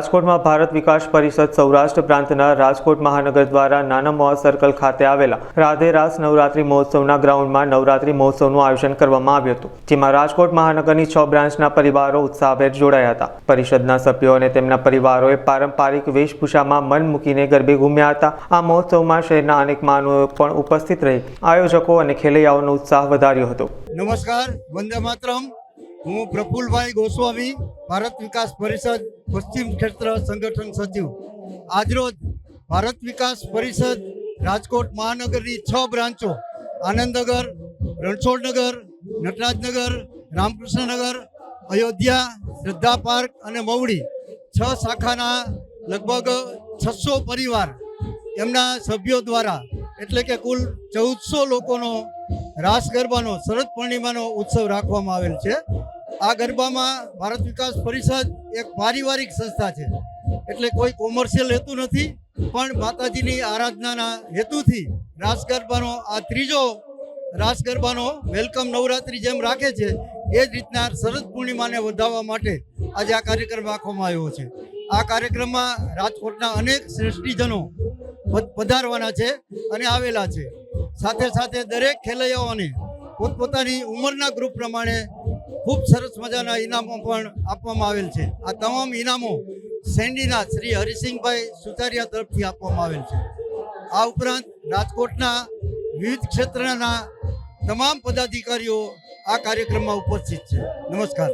રાજકોટમાં ભારત વિકાસ પરિષદ સૌરાષ્ટ્ર પ્રાંતના રાજકોટ મહાનગર દ્વારા નાના મોહ સર્કલ ખાતે આવેલા રાધે રાસ નવરાત્રી મહોત્સવના ગ્રાઉન્ડમાં નવરાત્રી મહોત્સવનું આયોજન કરવામાં આવ્યું હતું, જેમાં રાજકોટ મહાનગરની છ બ્રાન્ચના પરિવારો ઉત્સાહભેર જોડાયા હતા. પરિષદના સભ્યો અને તેમના પરિવારોએ પારંપરિક વેશભૂષામાં મન મૂકીને ગરબે ઘૂમ્યા હતા. આ મહોત્સવમાં શહેરના અનેક માનવો પણ ઉપસ્થિત રહી. આયોજકો અને ખેલૈયાઓનો ઉત્સાહ વધાર્યો હતો. નમસ્કાર, વંદે માતરમ. હું પ્રફુલભાઈ ગોસ્વામી, ભારત વિકાસ પરિષદ પશ્ચિમ ક્ષેત્ર સંગઠન સચિવ. આજરોજ ભારત વિકાસ પરિષદ રાજકોટ મહાનગરની છ બ્રાન્ચો, આનંદનગર, રણછોડનગર, નટરાજનગર, રામકૃષ્ણનગર, અયોધ્યા, શ્રદ્ધા પાર્ક અને મવડી છ શાખાના લગભગ છસો પરિવાર એમના સભ્યો દ્વારા, એટલે કે કુલ ચૌદસો લોકોનો રાસ ગરબાનો, શરદ પૂર્ણિમાનો ઉત્સવ રાખવામાં આવેલ છે. આ ગરબામાં ભારત વિકાસ પરિષદ એક પારિવારિક સંસ્થા છે. એટલે કોઈ કોમર્શિયલ હેતુ નથી, પણ માતાજીની આરાધનાના હેતુથી રાસ ગરબાનો, આ ત્રીજો રાસ ગરબાનો વેલકમ નવરાત્રી જેમ રાખે છે, એ જ રીતના શરદ પૂર્ણિમાને વધાવવા માટે આજે આ કાર્યક્રમ રાખવામાં આવ્યો છે. આ કાર્યક્રમમાં રાજકોટના અનેક શ્રેષ્ઠીજનો પધ- પધારવાના છે અને આવેલા છે. સાથે સાથે દરેક ખેલૈયાઓને પોતપોતાની ઉંમરના ગ્રુપ પ્રમાણે ખૂબ સરસ મજાના ઇનામો પણ આપવામાં આવેલ છે. આ તમામ ઇનામો સેન્ડીના શ્રી હરિસિંહભાઈ સુતારિયા તરફથી આપવામાં આવેલ છે. આ ઉપરાંત રાજકોટના વિવિધ ક્ષેત્રના તમામ પદાધિકારીઓ આ કાર્યક્રમમાં ઉપસ્થિત છે. નમસ્કાર.